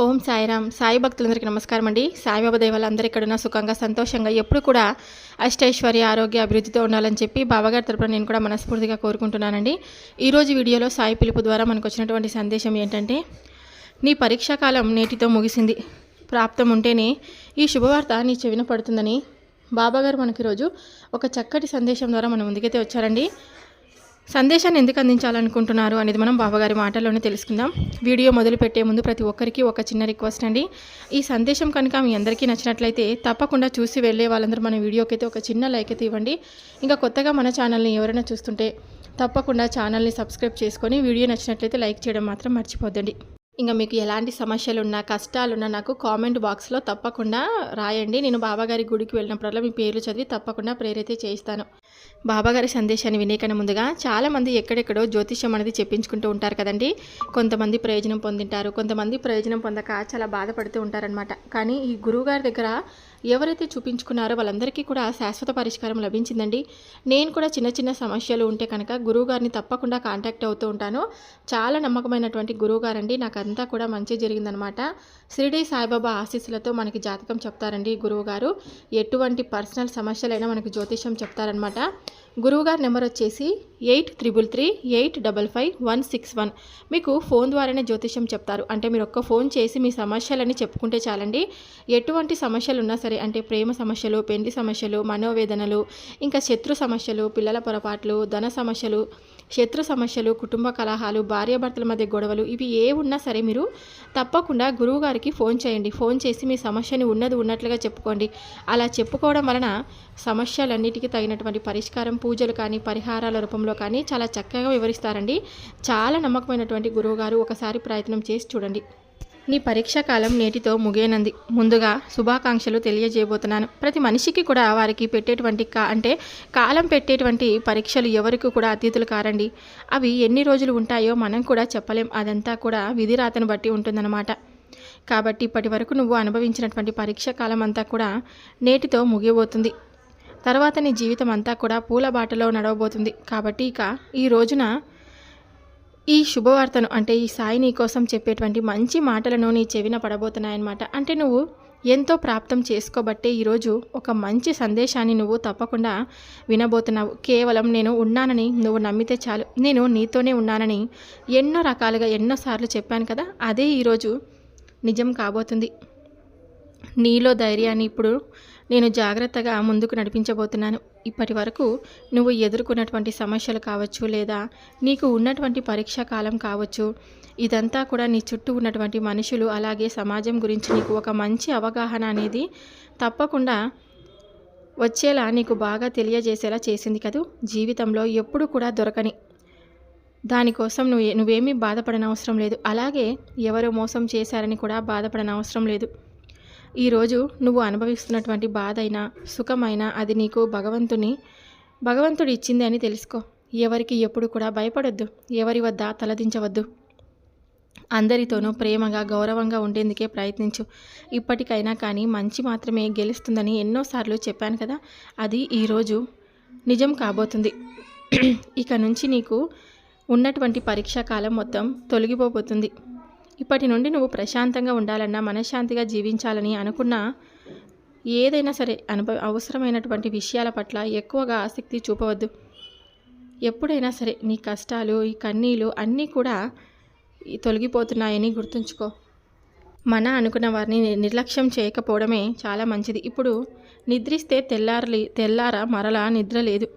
ఓం సాయిరామ్. సాయి భక్తులందరికీ నమస్కారం అండి. సాయిబాబా దేవాలందరూ ఇక్కడున్న సుఖంగా సంతోషంగా ఎప్పుడు కూడా అష్టైశ్వర్య ఆరోగ్య అభివృద్ధితో ఉండాలని చెప్పి బాబాగారి తరపున నేను కూడా మనస్ఫూర్తిగా కోరుకుంటున్నానండి. ఈరోజు వీడియోలో సాయి పిలుపు ద్వారా మనకు వచ్చినటువంటి సందేశం ఏంటంటే నీ పరీక్షా కాలం నేటితో ముగిసింది. ప్రాప్తం ఉంటేనే ఈ శుభవార్త నీ చెవిన పడుతుందని బాబాగారు మనకి ఈరోజు ఒక చక్కటి సందేశం ద్వారా మన ముందుకైతే వచ్చారండి. సందేశాన్ని ఎందుకు అందించాలనుకుంటున్నారు అనేది మనం బాబాగారి మాటల్లోనే తెలుసుకుందాం. వీడియో మొదలు పెట్టే ముందు ప్రతి ఒక్కరికి ఒక చిన్న రిక్వెస్ట్ అండి. ఈ సందేశం కనుక మీ అందరికీ నచ్చినట్లయితే తప్పకుండా చూసి వెళ్ళే వాళ్ళందరూ మన వీడియోకి అయితే ఒక చిన్న లైక్ అయితే ఇవ్వండి. ఇంకా కొత్తగా మన ఛానల్ని ఎవరైనా చూస్తుంటే తప్పకుండా ఛానల్ని సబ్స్క్రైబ్ చేసుకొని వీడియో నచ్చినట్లయితే లైక్ చేయడం మాత్రం మర్చిపోద్దండి. ఇంకా మీకు ఎలాంటి సమస్యలు ఉన్నా కష్టాలున్నా నాకు కామెంట్ బాక్స్లో తప్పకుండా రాయండి. నేను బాబాగారి గుడికి వెళ్ళినప్పుడల్లా మీ పేర్లు చదివి తప్పకుండా ప్రేరైతే చేయిస్తాను. బాబాగారి సందేశాన్ని వినేకన్నా ముందుగా చాలామంది ఎక్కడెక్కడో జ్యోతిష్యం అనేది చెప్పించుకుంటూ ఉంటారు కదండి. కొంతమంది ప్రయోజనం పొందింటారు కొంతమంది ప్రయోజనం పొందక చాలా బాధపడుతూ ఉంటారనమాట కానీ ఈ గురువుగారి దగ్గర ఎవరైతే చూపించుకున్నారో వాళ్ళందరికీ కూడా శాశ్వత పరిష్కారం లభించిందండి. నేను కూడా చిన్న చిన్న సమస్యలు ఉంటే కనుక గురువుగారిని తప్పకుండా కాంటాక్ట్ అవుతూ ఉంటాను. చాలా నమ్మకమైనటువంటి గురువుగారండి నాకు అంతా కూడా మంచి జరిగిందనమాట. షిరిడి సాయిబాబా ఆశీస్సులతో మనకి జాతకం చెప్తారండి గురువుగారు ఎటువంటి పర్సనల్ సమస్యలైనా మనకి జ్యోతిషం చెప్తారనమాట. గురువుగారి నెంబర్ వచ్చేసి eight triple three eight double five one six one. మీకు ఫోన్ ద్వారానే జ్యోతిషం చెప్తారు. అంటే మీరు ఒక్క ఫోన్ చేసి మీ సమస్యలని చెప్పుకుంటే చాలండి. ఎటువంటి సమస్యలు ఉన్నా సరే అంటే ప్రేమ సమస్యలు పెండ్లి సమస్యలు మనోవేదనలు ఇంకా శత్రు సమస్యలు పిల్లల పొరపాట్లు ధన సమస్యలు శత్రు సమస్యలు కుటుంబ కలహాలు భార్యాభర్తల మధ్య గొడవలు ఇవి ఏ ఉన్నా సరే మీరు తప్పకుండా గురువు గారికి ఫోన్ చేయండి. ఫోన్ చేసి మీ సమస్యని ఉన్నది ఉన్నట్లుగా చెప్పుకోండి. అలా చెప్పుకోవడం వలన సమస్యలన్నిటికీ తగినటువంటి పరిష్కారం పూజలు కానీ పరిహారాల రూపంలో కానీ చాలా చక్కగా వివరిస్తారండి. చాలా నమ్మకమైనటువంటి గురువుగారు ఒకసారి ప్రయత్నం చేసి చూడండి. నీ పరీక్షా కాలం నేటితో ముగియనంది. ముందుగా శుభాకాంక్షలు తెలియజేయబోతున్నాను. ప్రతి మనిషికి కూడా వారికి పెట్టేటువంటి కా అంటే కాలం పెట్టేటువంటి పరీక్షలు ఎవరికి కూడా అతీతులు కారండి. అవి ఎన్ని రోజులు ఉంటాయో మనం కూడా చెప్పలేం. అదంతా కూడా విధి రాతను బట్టి ఉంటుందన్నమాట. కాబట్టి ఇప్పటి వరకు నువ్వు అనుభవించినటువంటి పరీక్ష కాలం అంతా కూడా నేటితో ముగియబోతుంది. తర్వాత నీ జీవితం అంతా కూడా పూల బాటలో నడవబోతుంది. కాబట్టి ఇక ఈ రోజున ఈ శుభవార్తను అంటే ఈ సాయి నీ కోసం చెప్పేటువంటి మంచి మాటలను నీ చెవిన పడబోతున్నాయన్నమాట. అంటే నువ్వు ఎంతో ప్రాప్తం చేసుకోబట్టే ఈరోజు ఒక మంచి సందేశాన్ని నువ్వు తప్పకుండా వినబోతున్నావు. కేవలం నేను ఉన్నానని నువ్వు నమ్మితే చాలు. నేను నీతోనే ఉన్నానని ఎన్నో రకాలుగా ఎన్నోసార్లు చెప్పాను కదా అదే ఈరోజు నిజం కాబోతుంది. నీలో ధైర్యాన్ని ఇప్పుడు నేను జాగ్రత్తగా ముందుకు నడిపించబోతున్నాను. ఇప్పటి వరకు నువ్వు ఎదుర్కొన్నటువంటి సమస్యలు కావచ్చు లేదా నీకు ఉన్నటువంటి పరీక్షా కాలం కావచ్చు ఇదంతా కూడా నీ చుట్టూ ఉన్నటువంటి మనుషులు అలాగే సమాజం గురించి నీకు ఒక మంచి అవగాహన అనేది తప్పకుండా వచ్చేలా నీకు బాగా తెలియజేసేలా చేసింది కదూ. జీవితంలో ఎప్పుడు కూడా దొరకని దానికోసం నువ్వు నువ్వేమీ బాధపడనవసరం లేదు. అలాగే ఎవరు మోసం చేశారని కూడా బాధపడనవసరం లేదు. ఈరోజు నువ్వు అనుభవిస్తున్నటువంటి బాధ అయినా సుఖమైనా అది నీకు భగవంతుని భగవంతుడు ఇచ్చింది అని తెలుసుకో. ఎవరికి ఎప్పుడు కూడా భయపడొద్దు. ఎవరి వద్ద తలదించవద్దు. అందరితోనూ ప్రేమగా గౌరవంగా ఉండేందుకే ప్రయత్నించు. ఇప్పటికైనా కానీ మంచి మాత్రమే గెలుస్తుందని ఎన్నోసార్లు చెప్పాను కదా. అది ఈరోజు నిజం కాబోతుంది. ఇక నుంచి నీకు ఉన్నటువంటి పరీక్షా కాలం మొత్తం తొలగిపోబోతుంది. ఇప్పటి నుండి నువ్వు ప్రశాంతంగా ఉండాలన్నా మనశ్శాంతిగా జీవించాలని అనుకున్నా ఏదైనా సరే అనుభవ అవసరమైనటువంటి విషయాల పట్ల ఎక్కువగా ఆసక్తి చూపవద్దు. ఎప్పుడైనా సరే నీ కష్టాలు ఈ కన్నీలు అన్నీ కూడా తొలగిపోతున్నాయని గుర్తుంచుకో. మన అనుకున్న వారిని నిర్లక్ష్యం చేయకపోవడమే చాలా మంచిది. ఇప్పుడు నిద్రిస్తే తెల్లారలి తెల్లార మరలా నిద్ర లేదు.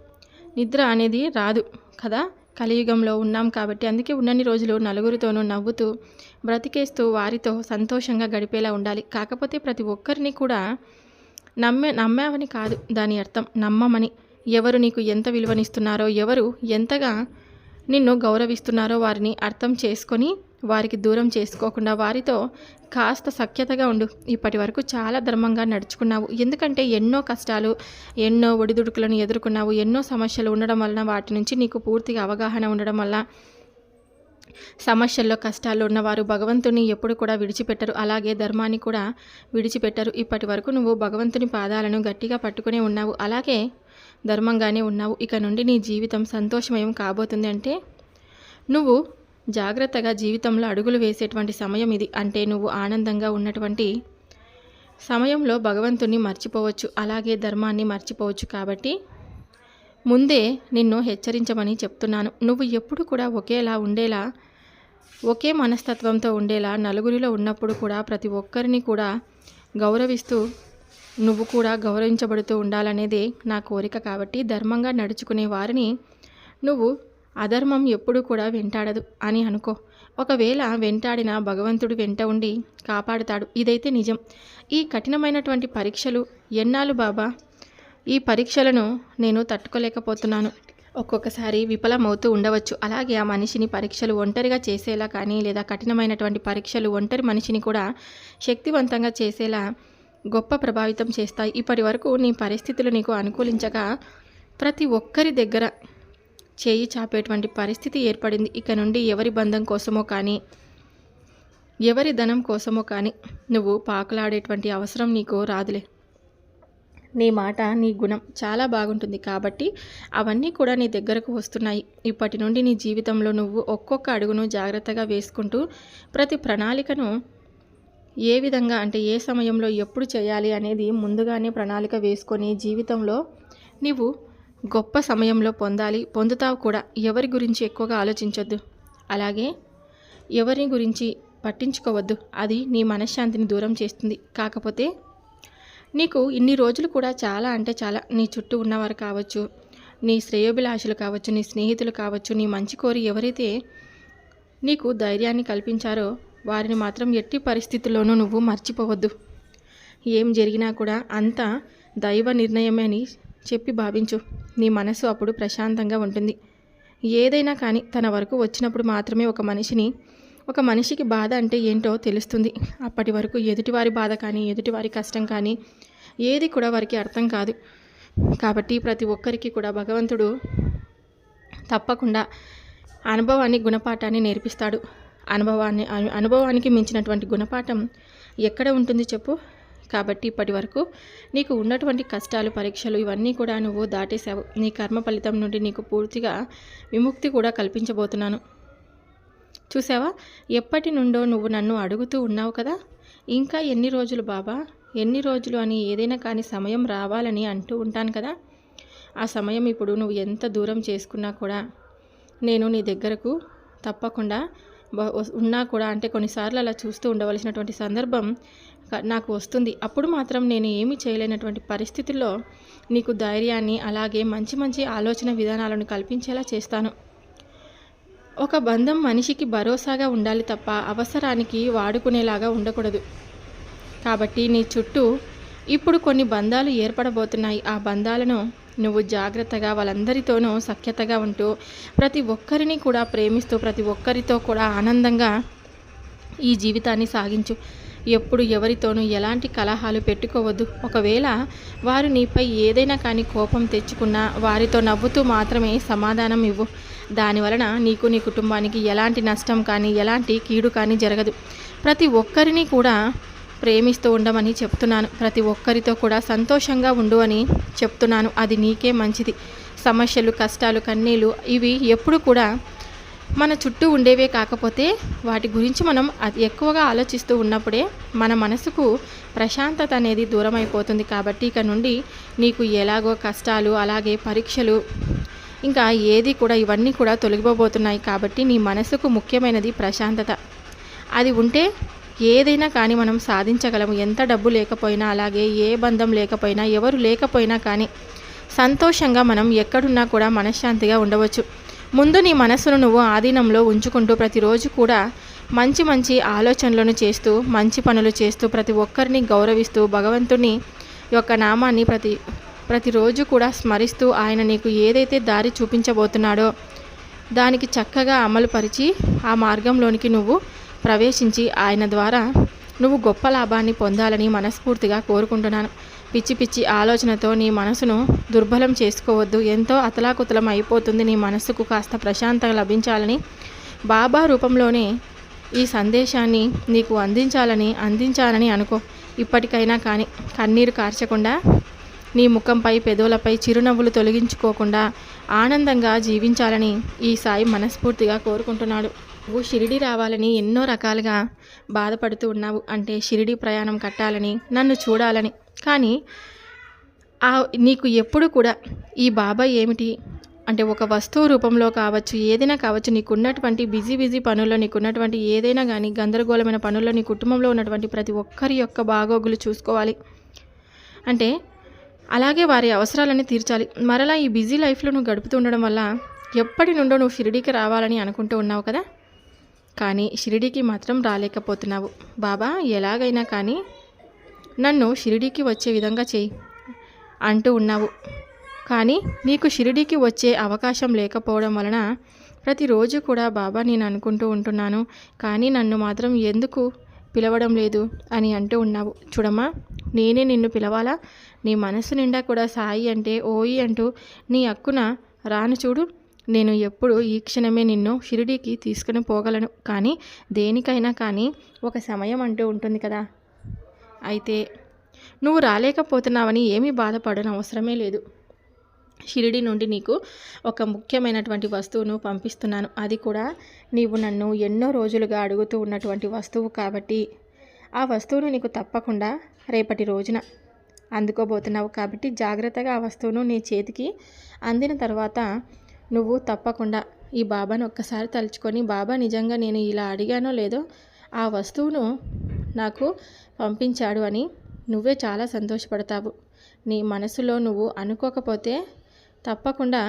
నిద్ర అనేది రాదు కదా? కలియుగంలో ఉన్నాం కాబట్టి అందుకే ఉన్నన్ని రోజులు నలుగురితోనూ నవ్వుతూ బ్రతికేస్తూ వారితో సంతోషంగా గడిపేలా ఉండాలి. కాకపోతే ప్రతి ఒక్కరిని కూడా నమ్మే నమ్మావని కాదు దాని అర్థం. నమ్మమని. ఎవరు నీకు ఎంత విలువనిస్తున్నారో ఎవరు ఎంతగా నిన్ను గౌరవిస్తున్నారో వారిని అర్థం చేసుకొని వారికి దూరం చేసుకోకుండా వారితో కాస్త సఖ్యతగా ఉండు. ఇప్పటి వరకు చాలా ధర్మంగా నడుచుకున్నావు. ఎందుకంటే ఎన్నో కష్టాలు ఎన్నో ఒడిదుడుకులను ఎదుర్కొన్నావు. ఎన్నో సమస్యలు ఉండడం వలన వాటి నుంచి నీకు పూర్తిగా అవగాహన ఉండడం వల్ల సమస్యల్లో కష్టాల్లో ఉన్నవారు భగవంతుని ఎప్పుడు కూడా విడిచిపెట్టరు. అలాగే ధర్మాన్ని కూడా విడిచిపెట్టరు. ఇప్పటి వరకు నువ్వు భగవంతుని పాదాలను గట్టిగా పట్టుకునే ఉన్నావు. అలాగే ధర్మంగానే ఉన్నావు. ఇక నుండి నీ జీవితం సంతోషమయం కాబోతుంది అంటే నువ్వు జాగ్రత్తగా జీవితంలో అడుగులు వేసేటువంటి సమయం ఇది. అంటే నువ్వు ఆనందంగా ఉన్నటువంటి సమయంలో భగవంతుణ్ణి మర్చిపోవచ్చు. అలాగే ధర్మాన్ని మర్చిపోవచ్చు కాబట్టి ముందే నిన్ను హెచ్చరించమని చెప్తున్నాను. నువ్వు ఎప్పుడు కూడా ఒకేలా ఉండేలా ఒకే మనస్తత్వంతో ఉండేలా నలుగురిలో ఉన్నప్పుడు కూడా ప్రతి ఒక్కరిని కూడా గౌరవిస్తూ నువ్వు కూడా గౌరవించబడుతూ ఉండాలనేదే నా కోరిక కాబట్టి ధర్మంగా నడుచుకునే వారిని నువ్వు అధర్మం ఎప్పుడు కూడా వెంటాడదు అని అనుకో. ఒకవేళ వెంటాడిన భగవంతుడు వెంట ఉండి కాపాడుతాడు. ఇదైతే నిజం. ఈ కఠినమైనటువంటి పరీక్షలు ఎన్నాళ్ళు బాబా? ఈ పరీక్షలను నేను తట్టుకోలేకపోతున్నాను. ఒక్కొక్కసారి విఫలమవుతూ ఉండవచ్చు. అలాగే ఆ మనిషిని పరీక్షలు ఒంటరిగా చేసేలా కానీ లేదా కఠినమైనటువంటి పరీక్షలు ఒంటరి మనిషిని కూడా శక్తివంతంగా చేసేలా గొప్ప ప్రభావితం చేస్తాయి. ఇప్పటి వరకు నీ పరిస్థితులు నీకు అనుకూలించగా ప్రతి ఒక్కరి దగ్గర చేయి చాపేటువంటి పరిస్థితి ఏర్పడింది. ఇక నుండి ఎవరి బంధం కోసమో కానీ ఎవరి ధనం కోసమో కానీ నువ్వు పాకులాడేటువంటి అవసరం నీకు రాదులే. నీ మాట నీ గుణం చాలా బాగుంటుంది కాబట్టి అవన్నీ కూడా నీ దగ్గరకు వస్తున్నాయి. ఇప్పటి నుండి నీ జీవితంలో నువ్వు ఒక్కొక్క అడుగును జాగ్రత్తగా వేసుకుంటూ ప్రతి ప్రణాళికను ఏ విధంగా అంటే ఏ సమయంలో ఎప్పుడు చేయాలి అనేది ముందుగానే ప్రణాళిక వేసుకొని జీవితంలో నీవు గొప్ప సమయంలో పొందాలి పొందుతావు కూడా. ఎవరి గురించి ఎక్కువగా ఆలోచించొద్దు. అలాగే ఎవరి గురించి పట్టించుకోవద్దు. అది నీ మనశ్శాంతిని దూరం చేస్తుంది. కాకపోతే నీకు ఇన్ని రోజులు కూడా చాలా అంటే చాలా నీ చుట్టూ ఉన్నవారు కావచ్చు నీ శ్రేయోభిలాషులు కావచ్చు నీ స్నేహితులు కావచ్చు నీ మంచి కోరి ఎవరైతే నీకు ధైర్యాన్ని కల్పించారో వారిని మాత్రం ఎట్టి పరిస్థితుల్లోనూ నువ్వు మర్చిపోవద్దు. ఏం జరిగినా కూడా అంతా దైవ నిర్ణయమే అని చెప్పి భావించు. నీ మనసు అప్పుడు ప్రశాంతంగా ఉంటుంది. ఏదైనా కానీ తన వరకు వచ్చినప్పుడు మాత్రమే ఒక మనిషిని ఒక మనిషికి బాధ అంటే ఏంటో తెలుస్తుంది. అప్పటి వరకు ఎదుటివారి బాధ కానీ ఎదుటివారి కష్టం కానీ ఏది కూడా వారికి అర్థం కాదు. కాబట్టి ప్రతి ఒక్కరికి కూడా భగవంతుడు తప్పకుండా అనుభవాన్ని గుణపాఠాన్ని నేర్పిస్తాడు. అనుభవాన్ని అనుభవానికి మించినటువంటి గుణపాఠం ఎక్కడ ఉంటుంది చెప్పు? కాబట్టి ఇప్పటి వరకు నీకు ఉన్నటువంటి కష్టాలు పరీక్షలు ఇవన్నీ కూడా నువ్వు దాటేశావు. నీ కర్మ ఫలితం నుండి నీకు పూర్తిగా విముక్తి కూడా కల్పించబోతున్నాను. చూసావా ఎప్పటి నుండో నువ్వు నన్ను అడుగుతూ ఉన్నావు కదా. ఇంకా ఎన్ని రోజులు బాబా? ఎన్ని రోజులు అని ఏదైనా కానీ సమయం రావాలని అంటూ ఉంటాను కదా. ఆ సమయం ఇప్పుడు నువ్వు ఎంత దూరం చేసుకున్నా కూడా నేను నీ దగ్గరకు తప్పకుండా ఉన్నా కూడా అంటే కొన్నిసార్లు అలా చూస్తూ ఉండవలసినటువంటి సందర్భం నాకు వస్తుంది. అప్పుడు మాత్రం నేను ఏమీ చేయలేనటువంటి పరిస్థితుల్లో నీకు ధైర్యాన్ని అలాగే మంచి మంచి ఆలోచన విధానాలను కల్పించేలా చేస్తాను. ఒక బంధం మనిషికి భరోసాగా ఉండాలి తప్ప అవసరానికి వాడుకునేలాగా ఉండకూడదు. కాబట్టి నీ చుట్టూ ఇప్పుడు కొన్ని బంధాలు ఏర్పడబోతున్నాయి. ఆ బంధాలను నువ్వు జాగ్రత్తగా వాళ్ళందరితోనూ సఖ్యతగా ఉంటూ ప్రతి ఒక్కరిని కూడా ప్రేమిస్తూ ప్రతి ఒక్కరితో కూడా ఆనందంగా ఈ జీవితాన్ని సాగించు. ఎప్పుడు ఎవరితోనూ ఎలాంటి కలహాలు పెట్టుకోవద్దు. ఒకవేళ వారు నీపై ఏదైనా కానీ కోపం తెచ్చుకున్నా వారితో నవ్వుతూ మాత్రమే సమాధానం ఇవ్వు. దానివలన నీకు నీ కుటుంబానికి ఎలాంటి నష్టం కానీ ఎలాంటి కీడు కానీ జరగదు. ప్రతి ఒక్కరిని కూడా ప్రేమిస్తూ ఉండమని చెప్తున్నాను. ప్రతి ఒక్కరితో కూడా సంతోషంగా ఉండు అని చెప్తున్నాను. అది నీకే మంచిది. సమస్యలు కష్టాలు కన్నీళ్ళు ఇవి ఎప్పుడు కూడా మన చుట్టూ ఉండేవే కాకపోతే వాటి గురించి మనం అది ఎక్కువగా ఆలోచిస్తూ ఉన్నప్పుడే మన మనసుకు ప్రశాంతత అనేది దూరం అయిపోతుంది కాబట్టి ఇక నుండి నీకు ఎలాగో కష్టాలు అలాగే పరీక్షలు ఇంకా ఏది కూడా ఇవన్నీ కూడా తొలగిపోబోతున్నాయి కాబట్టి నీ మనసుకు ముఖ్యమైనది ప్రశాంతత. అది ఉంటే ఏదైనా కానీ మనం సాధించగలము. ఎంత డబ్బు లేకపోయినా అలాగే ఏ బంధం లేకపోయినా ఎవరు లేకపోయినా కానీ సంతోషంగా మనం ఎక్కడున్నా కూడా మనశ్శాంతిగా ఉండవచ్చు. ముందు నీ మనసును నువ్వు ఆధీనంలో ఉంచుకుంటూ ప్రతిరోజు కూడా మంచి మంచి ఆలోచనలను చేస్తూ మంచి పనులు చేస్తూ ప్రతి ఒక్కరిని గౌరవిస్తూ భగవంతుని యొక్క నామాన్ని ప్రతి ప్రతిరోజు కూడా స్మరిస్తూ ఆయన నీకు ఏదైతే దారి చూపించబోతున్నాడో దానికి చక్కగా అమలుపరిచి ఆ మార్గంలోనికి నువ్వు ప్రవేశించి ఆయన ద్వారా నువ్వు గొప్ప లాభాన్ని పొందాలని మనస్ఫూర్తిగా కోరుకుంటున్నాను. పిచ్చి పిచ్చి ఆలోచనతో నీ మనసును దుర్బలం చేసుకోవద్దు. ఎంతో అతలాకుతలం అయిపోతుంది నీ మనసుకు కాస్త ప్రశాంతత లభించాలని బాబా రూపంలోనే ఈ సందేశాన్ని నీకు అందించాలని అందించాలని అనుకో. ఇప్పటికైనా కానీ కన్నీరు కార్చకుండా నీ ముఖంపై పెదవులపై చిరునవ్వులు తొలగించుకోకుండా ఆనందంగా జీవించాలని ఈ సాయి మనస్ఫూర్తిగా కోరుకుంటున్నాడు. నువ్వు షిరిడి రావాలని ఎన్నో రకాలుగా బాధపడుతూ ఉన్నావు. అంటే షిరిడి ప్రయాణం కట్టాలని నన్ను చూడాలని కానీ ఆ నీకు ఎప్పుడు కూడా ఈ బాబా ఏమిటి? అంటే ఒక వస్తువు రూపంలో కావచ్చు ఏదైనా కావచ్చు నీకున్నటువంటి బిజీ బిజీ పనుల్లో నీకున్నటువంటి ఏదైనా కానీ గందరగోళమైన పనుల్లో నీ కుటుంబంలో ఉన్నటువంటి ప్రతి ఒక్కరి యొక్క బాగోగులు చూసుకోవాలి. అంటే అలాగే వారి అవసరాలన్నీ తీర్చాలి. మరలా ఈ బిజీ లైఫ్లో నువ్వు గడుపుతూ ఉండడం వల్ల ఎప్పటి నుండో నువ్వు షిరిడీకి రావాలని అనుకుంటూ ఉన్నావు కదా? కానీ షిరిడీకి మాత్రం రాలేకపోతున్నావు. బాబా ఎలాగైనా కానీ నన్ను షిరిడీకి వచ్చే విధంగా చేయి అంటూ ఉన్నావు. కానీ నీకు షిరిడీకి వచ్చే అవకాశం లేకపోవడం వలన ప్రతిరోజు కూడా బాబా నేను అనుకుంటూ ఉంటున్నాను. కానీ నన్ను మాత్రం ఎందుకు పిలవడం లేదు అని అంటూ ఉన్నావు. చూడమ్మా నేనే నిన్ను పిలవాలా? నీ మనసు నిండా కూడా సాయి అంటే ఓయి అంటూ నీ అక్కున రాను చూడు. నేను ఎప్పుడు ఈ క్షణమే నిన్ను షిరిడీకి తీసుకుని పోగలను. కానీ దేనికైనా కానీ ఒక సమయం అంటూ ఉంటుంది కదా. అయితే నువ్వు రాలేకపోతున్నావని ఏమీ బాధపడని అవసరమే లేదు. షిరిడి నుండి నీకు ఒక ముఖ్యమైనటువంటి వస్తువును పంపిస్తున్నాను. అది కూడా నీవు నన్ను ఎన్నో రోజులుగా అడుగుతూ ఉన్నటువంటి వస్తువు కాబట్టి. ఆ వస్తువును నీకు తప్పకుండా రేపటి రోజున అందుకోబోతున్నావు కాబట్టి జాగ్రత్తగా ఆ వస్తువును నీ చేతికి అందిన తర్వాత నువ్వు తప్పకుండా ఈ బాబాను ఒక్కసారి తలుచుకొని బాబా నిజంగా నేను ఇలా అడిగానో లేదో? ఆ వస్తువును నాకు పంపించాడు అని నువ్వే చాలా సంతోషపడతావు. నీ మనసులో నువ్వు అనుకోకపోతే తప్పకుండా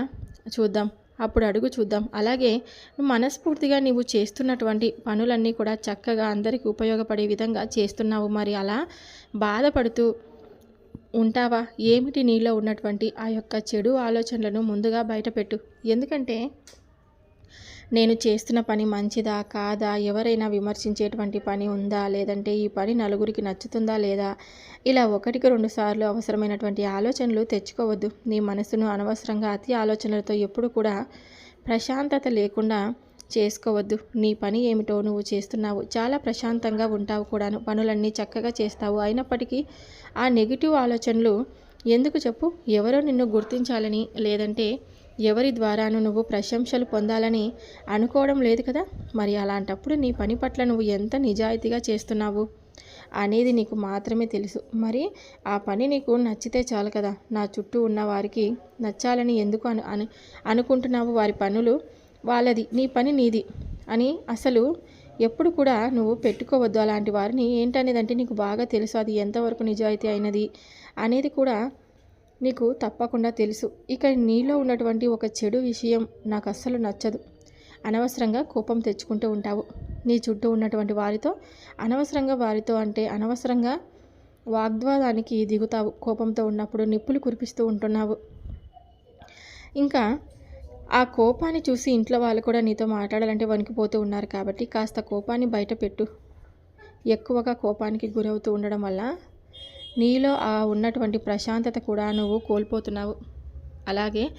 చూద్దాం. అప్పుడు అడుగు చూద్దాం. అలాగే నువ్వు మనస్ఫూర్తిగా నీవు చేస్తున్నటువంటి పనులన్నీ కూడా చక్కగా అందరికీ ఉపయోగపడే విధంగా చేస్తున్నావు. మరి అలా బాధపడుతూ ఉంటావా? ఏమిటి నీలో ఉన్నటువంటి ఆ యొక్క చెడు ఆలోచనలను ముందుగా బయటపెట్టు. ఎందుకంటే నేను చేస్తున్న పని మంచిదా కాదా? ఎవరైనా విమర్శించేటువంటి పని ఉందా? లేదంటే ఈ పని నలుగురికి నచ్చుతుందా లేదా? ఇలా ఒకటికి రెండు సార్లు అవసరమైనటువంటి ఆలోచనలు తెచ్చుకోవద్దు. నీ మనసును అనవసరంగా అతి ఆలోచనలతో ఎప్పుడు కూడా ప్రశాంతత లేకుండా చేసుకోవద్దు. నీ పని ఏమిటో నువ్వు చేస్తున్నావు. చాలా ప్రశాంతంగా ఉంటావు కూడాను. పనులన్నీ చక్కగా చేస్తావు. అయినప్పటికీ ఆ నెగిటివ్ ఆలోచనలు ఎందుకు చెప్పు? ఎవరో నిన్ను గుర్తించాలని లేదంటే ఎవరి ద్వారాను నువ్వు ప్రశంసలు పొందాలని అనుకోవడం లేదు కదా? మరి అలాంటప్పుడు నీ పని పట్ల నువ్వు ఎంత నిజాయితీగా చేస్తున్నావు అనేది నీకు మాత్రమే తెలుసు. మరి ఆ పని నీకు నచ్చితే చాలు కదా? నా చుట్టూ ఉన్న వారికి నచ్చాలని ఎందుకు అను అను అనుకుంటున్నావు? వారి పనులు వాళ్ళది నీ పని నీది అని అసలు ఎప్పుడు కూడా నువ్వు పెట్టుకోవద్దు అలాంటి వారిని. ఏంటనేది నీకు బాగా తెలుసు అది ఎంతవరకు నిజాయితీ అయినది అనేది కూడా నీకు తప్పకుండా తెలుసు. ఇక నీలో ఉన్నటువంటి ఒక చెడు విషయం నాకు అస్సలు నచ్చదు. అనవసరంగా కోపం తెచ్చుకుంటూ ఉంటావు. నీ చుట్టూ ఉన్నటువంటి వారితో అనవసరంగా వారితో అంటే అనవసరంగా వాగ్వాదానికి దిగుతావు. కోపంతో ఉన్నప్పుడు నిప్పులు కురిపిస్తూ ఉంటున్నావు. ఇంకా ఆ కోపాన్ని చూసి ఇంట్లో వాళ్ళు కూడా నీతో మాట్లాడాలంటే వణికిపోతూ ఉన్నారు కాబట్టి కాస్త కోపాన్ని బయట పెట్టు. ఎక్కువగా కోపానికి గురవుతూ ఉండడం వల్ల నీలో ఆ ఉన్నటువంటి ప్రశాంతత కూడా నువ్వు కోల్పోతున్నావు. అలాగే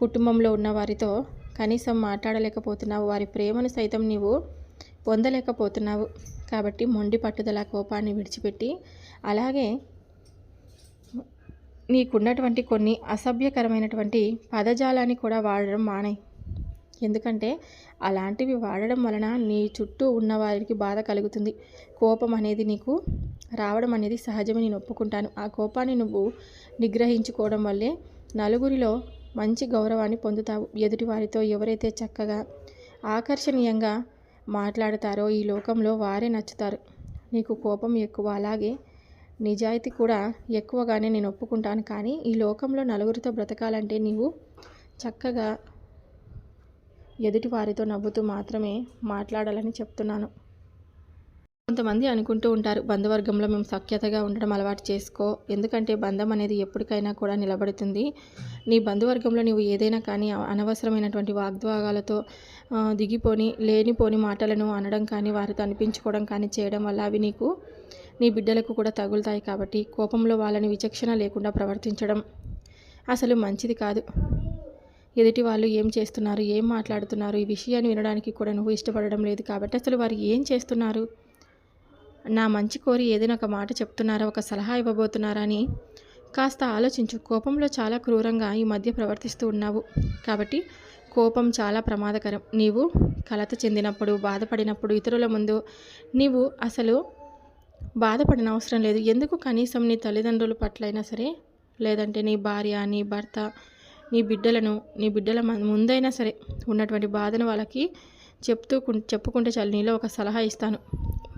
కుటుంబంలో ఉన్న వారితో కనీసం మాట్లాడలేకపోతున్నావు. వారి ప్రేమను సైతం నీవు పొందలేకపోతున్నావు. కాబట్టి మొండి పట్టుదల కోపాన్ని విడిచిపెట్టి అలాగే నీకున్నటువంటి కొన్ని అసభ్యకరమైనటువంటి పదజాలాన్ని కూడా వాడడం మానే. ఎందుకంటే అలాంటివి వాడడం వలన నీ చుట్టూ ఉన్నవారికి బాధ కలుగుతుంది. కోపం అనేది నీకు రావడం అనేది సహజమే నేను ఒప్పుకుంటాను. ఆ కోపాన్ని నువ్వు నిగ్రహించుకోవడం వల్లే నలుగురిలో మంచి గౌరవాన్ని పొందుతావు. ఎదుటి వారితో ఎవరైతే చక్కగా ఆకర్షణీయంగా మాట్లాడతారో ఈ లోకంలో వారే నచ్చుతారు. నీకు కోపం ఎక్కువ. అలాగే నిజాయితీ కూడా ఎక్కువగానే నేను ఒప్పుకుంటాను. కానీ ఈ లోకంలో నలుగురితో బ్రతకాలంటే నీవు చక్కగా ఎదుటి వారితో నవ్వుతూ మాత్రమే మాట్లాడాలని చెప్తున్నాను. కొంతమంది అనుకుంటూ ఉంటారు బంధువర్గంలో మేము సఖ్యతగా ఉండడం అలవాటు చేసుకో ఎందుకంటే బంధం అనేది ఎప్పటికైనా కూడా నిలబడుతుంది. నీ బంధువర్గంలో నీవు ఏదైనా కానీ అనవసరమైనటువంటి వాగ్వాగాలతో దిగిపోని లేనిపోని మాటలను అనడం కానీ వారితో అనిపించుకోవడం కానీ చేయడం వల్ల అవి నీకు నీ బిడ్డలకు కూడా తగులుతాయి కాబట్టి కోపంలో వాళ్ళని విచక్షణ లేకుండా ప్రవర్తించడం అసలు మంచిది కాదు. ఎదుటి వాళ్ళు ఏం చేస్తున్నారు ఏం మాట్లాడుతున్నారు ఈ విషయాన్ని వినడానికి కూడా నువ్వు ఇష్టపడడం లేదు కాబట్టి అసలు వారు ఏం చేస్తున్నారు? నా మంచి కోరి ఏదైనా ఒక మాట చెప్తున్నారా ఒక సలహా ఇవ్వబోతున్నారా అని కాస్త ఆలోచించు. కోపంలో చాలా క్రూరంగా ఈ మధ్య ప్రవర్తిస్తూ ఉన్నావు కాబట్టి కోపం చాలా ప్రమాదకరం. నీవు కలత చెందినప్పుడు బాధపడినప్పుడు ఇతరుల ముందు నీవు అసలు బాధపడిన అవసరం లేదు. ఎందుకు కనీసం నీ తల్లిదండ్రుల పట్లైనా సరే లేదంటే నీ భార్య నీ భర్త నీ బిడ్డలను నీ బిడ్డల ముందైనా సరే ఉన్నటువంటి బాధను వాళ్ళకి చెప్తూ చెప్పుకుంటే చాలు. నీలో ఒక సలహా ఇస్తాను.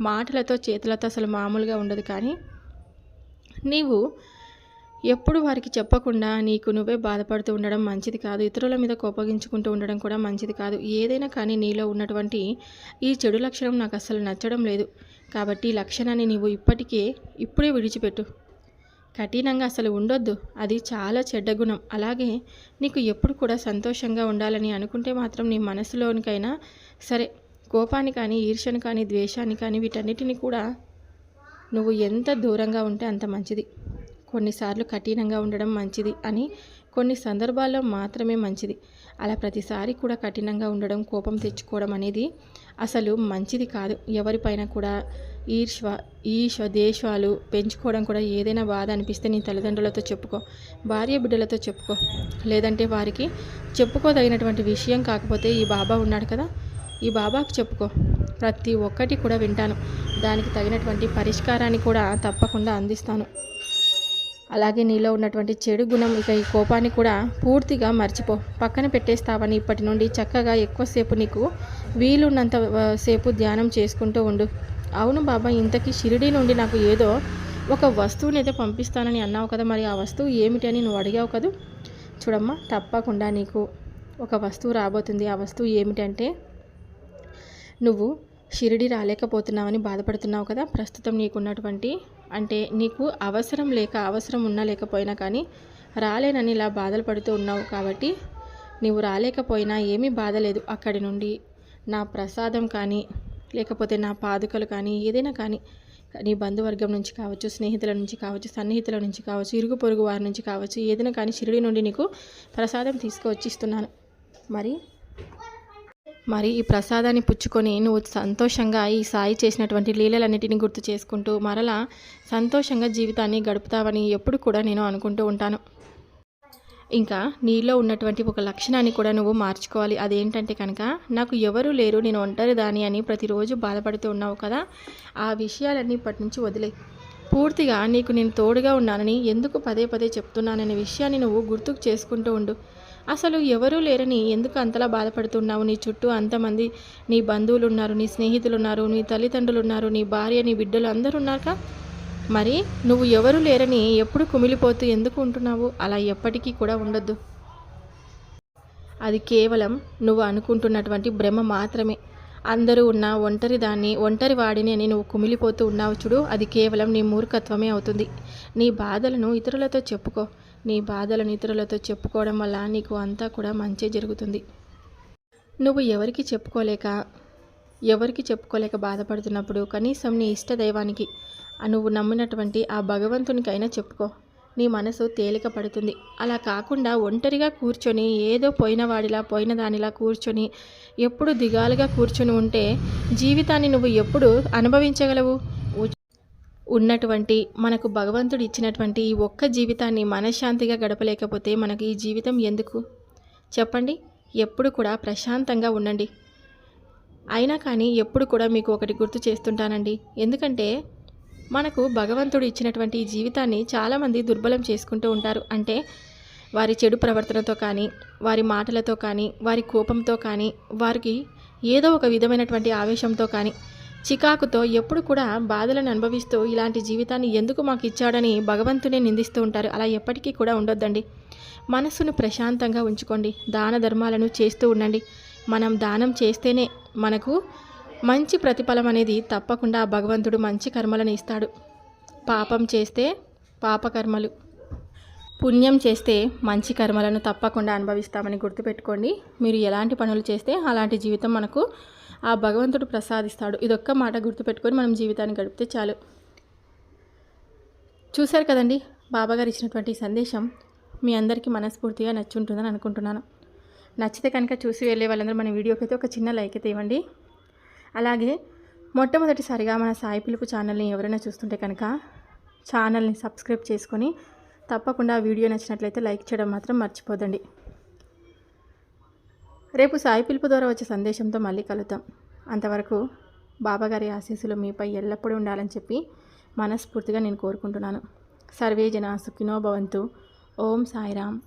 మాటలతో చేతులతో అసలు మామూలుగా ఉండదు కానీ నీవు ఎప్పుడు వారికి చెప్పకుండా నీకు నువ్వే బాధపడుతూ ఉండడం మంచిది కాదు. ఇతరుల మీద కోపగించుకుంటూ ఉండడం కూడా మంచిది కాదు. ఏదైనా కానీ నీలో ఉన్నటువంటి ఈ చెడు లక్షణం నాకు అసలు నచ్చడం లేదు. కాబట్టి ఈ లక్షణాన్ని నీవు ఇప్పటికే ఇప్పుడే విడిచిపెట్టు. కఠినంగా అసలు ఉండొద్దు. అది చాలా చెడ్డ గుణం. అలాగే నీకు ఎప్పుడు కూడా సంతోషంగా ఉండాలని అనుకుంటే మాత్రం నీ మనసులోనికైనా సరే కోపాన్ని కానీ ఈర్ష్యను కానీ ద్వేషాన్ని కానీ వీటన్నిటిని కూడా నువ్వు ఎంత దూరంగా ఉంటే అంత మంచిది. కొన్నిసార్లు కఠినంగా ఉండడం మంచిది అని కొన్ని సందర్భాల్లో మాత్రమే మంచిది. అలా ప్రతిసారి కూడా కఠినంగా ఉండడం కోపం తెచ్చుకోవడం అనేది అసలు మంచిది కాదు. ఎవరిపైన కూడా ఈర్ష్వ ఈశ దేశాలు పెంచుకోవడం కూడా ఏదైనా బాధ అనిపిస్తే నీ తల్లిదండ్రులతో చెప్పుకో భార్య బిడ్డలతో చెప్పుకో. లేదంటే వారికి చెప్పుకోదగినటువంటి విషయం కాకపోతే ఈ బాబా ఉన్నాడు కదా ఈ బాబాకు చెప్పుకో. ప్రతి ఒక్కటి కూడా వింటాను. దానికి తగినటువంటి పరిష్కారాన్ని కూడా తప్పకుండా అందిస్తాను. అలాగే నీలో ఉన్నటువంటి చెడు గుణం ఇక ఈ కోపాన్ని కూడా పూర్తిగా మర్చిపో. పక్కన పెట్టేస్తావని ఇప్పటి నుండి చక్కగా ఎక్కువసేపు నీకు వీలున్నంత సేపు ధ్యానం చేసుకుంటూ ఉండు. అవును బాబా ఇంతకీ షిరిడి నుండి నాకు ఏదో ఒక వస్తువుని అయితే పంపిస్తానని అన్నావు కదా మరి ఆ వస్తువు ఏమిటి అని నువ్వు అడిగావు కదా? చూడమ్మా తప్పకుండా నీకు ఒక వస్తువు రాబోతుంది. ఆ వస్తువు ఏమిటంటే నువ్వు షిరిడి రాలేకపోతున్నావని బాధపడుతున్నావు కదా ప్రస్తుతం నీకున్నటువంటి అంటే నీకు అవసరం లేక అవసరం ఉన్నా లేకపోయినా కానీ రాలేనని ఇలా బాధలు పడుతూ ఉన్నావు కాబట్టి నీవు రాలేకపోయినా ఏమీ బాధ లేదు. అక్కడి నుండి నా ప్రసాదం కానీ లేకపోతే నా పాదుకలు కానీ ఏదైనా కానీ నీ బంధువర్గం నుంచి కావచ్చు స్నేహితుల నుంచి కావచ్చు సన్నిహితుల నుంచి కావచ్చు ఇరుగు పొరుగు వారి నుంచి కావచ్చు ఏదైనా కానీ షిరిడి నుండి నీకు ప్రసాదం తీసుకువచ్చి ఇస్తున్నాను మరి మరి ఈ ప్రసాదాన్ని పుచ్చుకొని నువ్వు సంతోషంగా ఈ సాయి చేసినటువంటి లీలలన్నిటిని గుర్తు చేసుకుంటూ మరలా సంతోషంగా జీవితాన్ని గడుపుతావని ఎప్పుడు కూడా నేను అనుకుంటూ ఉంటాను. ఇంకా నీలో ఉన్నటువంటి ఒక లక్షణాన్ని కూడా నువ్వు మార్చుకోవాలి. అదేంటంటే కనుక నాకు ఎవరు లేరు నేను ఒంటరి దాని అని ప్రతిరోజు బాధపడుతూ ఉన్నావు కదా ఆ విషయాలన్నీ ఇప్పటి నుంచి వదిలే. పూర్తిగా నీకు నేను తోడుగా ఉన్నానని ఎందుకు పదే పదే చెప్తున్నాననే విషయాన్ని నువ్వు గుర్తుకు చేసుకుంటూ ఉండు. అసలు ఎవరూ లేరని ఎందుకు అంతలా బాధపడుతున్నావు నీ చుట్టూ అంతమంది నీ బంధువులు ఉన్నారు నీ స్నేహితులు ఉన్నారు నీ తల్లిదండ్రులు ఉన్నారు నీ భార్య నీ బిడ్డలు అందరూ ఉన్నారుగా? మరి నువ్వు ఎవరు లేరని ఎప్పుడు కుమిలిపోతూ ఎందుకు ఉంటున్నావు? అలా ఎప్పటికీ కూడా ఉండొద్దు. అది కేవలం నువ్వు అనుకుంటున్నటువంటి భ్రమ మాత్రమే. అందరూ ఉన్న ఒంటరి దాన్ని ఒంటరి వాడిని అని నువ్వు కుమిలిపోతూ ఉన్నావు చూడు అది కేవలం నీ మూర్ఖత్వమే అవుతుంది. నీ బాధలను ఇతరులతో చెప్పుకో. నీ బాధలను ఇతరులతో చెప్పుకోవడం వల్ల నీకు అంతా కూడా మంచి జరుగుతుంది. నువ్వు ఎవరికి చెప్పుకోలేక ఎవరికి చెప్పుకోలేక బాధపడుతున్నప్పుడు కనీసం నీ ఇష్ట దైవానికి నువ్వు నమ్మినటువంటి ఆ భగవంతునికైనా చెప్పుకో. నీ మనసు తేలిక పడుతుంది. అలా కాకుండా ఒంటరిగా కూర్చొని ఏదో పోయినవాడిలా పోయిన దానిలా కూర్చొని ఎప్పుడు దిగాలుగా కూర్చొని ఉంటే జీవితాన్ని నువ్వు ఎప్పుడు అనుభవించగలవు? ఉన్నటువంటి మనకు భగవంతుడు ఇచ్చినటువంటి ఈ ఒక్క జీవితాన్ని మనశ్శాంతిగా గడపలేకపోతే మనకు ఈ జీవితం ఎందుకు? చెప్పండి. ఎప్పుడు కూడా ప్రశాంతంగా ఉండండి. అయినా కానీ ఎప్పుడు కూడా మీకు ఒకటి గుర్తు చేస్తుంటానండి. ఎందుకంటే మనకు భగవంతుడు ఇచ్చినటువంటి ఈ జీవితాన్ని చాలామంది దుర్బలం చేసుకుంటూ ఉంటారు. అంటే వారి చెడు ప్రవర్తనతో కానీ వారి మాటలతో కానీ వారి కోపంతో కానీ వారికి ఏదో ఒక విధమైనటువంటి ఆవేశంతో కానీ చికాకుతో ఎప్పుడు కూడా బాధలను అనుభవిస్తూ ఇలాంటి జీవితాన్ని ఎందుకు మాకు ఇచ్చాడని భగవంతునే నిందిస్తూ ఉంటారు. అలా ఎప్పటికీ కూడా ఉండొద్దండి. మనస్సును ప్రశాంతంగా ఉంచుకోండి. దాన ధర్మాలను చేస్తూ ఉండండి. మనం దానం చేస్తేనే మనకు మంచి ప్రతిఫలం అనేది తప్పకుండా భగవంతుడు మంచి కర్మలను ఇస్తాడు. పాపం చేస్తే పాపకర్మలు పుణ్యం చేస్తే మంచి కర్మలను తప్పకుండా అనుభవిస్తామని గుర్తుపెట్టుకోండి. మీరు ఎలాంటి పనులు చేస్తే అలాంటి జీవితం మనకు ఆ భగవంతుడు ప్రసాదిస్తాడు. ఇదొక్క మాట గుర్తుపెట్టుకొని మనం జీవితాన్ని గడిపితే చాలు. చూశారు కదండి? బాబాగారు ఇచ్చినటువంటి సందేశం మీ అందరికీ మనస్ఫూర్తిగా నచ్చుంటుందని అనుకుంటున్నాను. నచ్చితే కనుక చూసి వెళ్ళే వాళ్ళందరూ మన వీడియోకి అయితే ఒక చిన్న లైక్ అయితే ఇవ్వండి. అలాగే మొట్టమొదటిసారిగా మన సాయి పిలుపు ఛానల్ని ఎవరైనా చూస్తుంటే కనుక ఛానల్ని సబ్స్క్రైబ్ చేసుకొని తప్పకుండా వీడియో నచ్చినట్లయితే లైక్ చేయడం మాత్రం మర్చిపోదండి. రేపు సాయి పిలుపు ద్వారా వచ్చే సందేశంతో మళ్ళీ కలుద్దాం. అంతవరకు బాబాగారి ఆశీస్సులు మీపై ఎల్లప్పుడూ ఉండాలని చెప్పి మనస్ఫూర్తిగా నేను కోరుకుంటున్నాను. సర్వే జన సుఖినో భవంతు. ఓం సాయిరామ్.